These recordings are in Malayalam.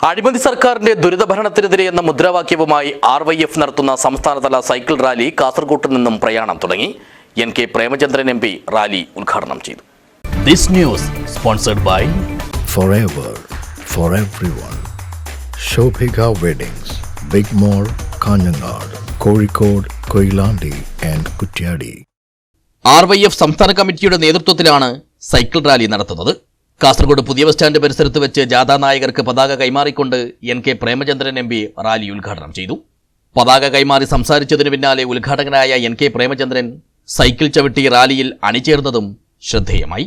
അഴിമതി സർക്കാരിന്റെ ദുരിതഭരണത്തിനെതിരെ എന്ന മുദ്രാവാക്യവുമായി ആർ വൈ എഫ് നടത്തുന്ന സംസ്ഥാനതല സൈക്കിൾ റാലി കാസർകോട്ട് നിന്നും പ്രയാണം തുടങ്ങി N K Premachandran M P rally ഉദ്ഘാടനം ചെയ്തു This news sponsored by forever for everyone. Shobhika Weddings, Big Mall, Kanyanad, Kozhikode, Koilandi and Kutyadi. R Y F സംസ്ഥാന കമ്മിറ്റിയുടെ നേതൃത്വത്തിലാണ് സൈക്കിൾ റാലി നടത്തുന്നത് കാസർഗോഡ് പുതിയ ബസ് സ്റ്റാൻഡ് പരിസരത്ത് വെച്ച് ജാഥാ നായകർക്ക് പതാക കൈമാറിക്കൊണ്ട് N K Premachandran M P rally ഉദ്ഘാടനം ചെയ്തു. പതാക കൈമാറി സംസാരിച്ചതിനു പിന്നാലെ ഉദ്ഘാടകനായ എൻ കെ പ്രേമചന്ദ്രൻ സൈക്കിൾ ചവിട്ടി റാലിയിൽ അണിചേർന്നതും ശ്രദ്ധേയമായി.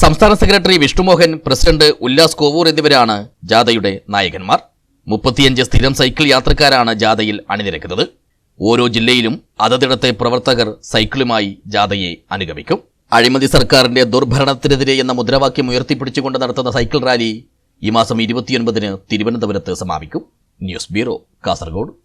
സംസ്ഥാന സെക്രട്ടറി വിഷ്ണുമോഹൻ പ്രസിഡന്റ് ഉല്ലാസ് കോവൂർ എന്നിവരാണ് ജാഥയുടെ നായകന്മാർ. മുപ്പത്തിയഞ്ച് സ്ഥിരം സൈക്കിൾ യാത്രക്കാരാണ് ജാഥയിൽ അണിനിരക്കുന്നത്. ഓരോ ജില്ലയിലും അതതിടത്തെ പ്രവർത്തകർ സൈക്കിളുമായി ജാഥയെ അനുഗമിക്കും. അഴിമതി സർക്കാരിന്റെ ദുർഭരണത്തിനെതിരെ എന്ന മുദ്രാവാക്യം ഉയർത്തിപ്പിടിച്ചുകൊണ്ട് നടത്തുന്ന സൈക്കിൾ റാലി ഈ മാസം ഇരുപത്തിയൊൻപതിന് തിരുവനന്തപുരത്ത് സമാപിക്കും. News bureau Kasaragod.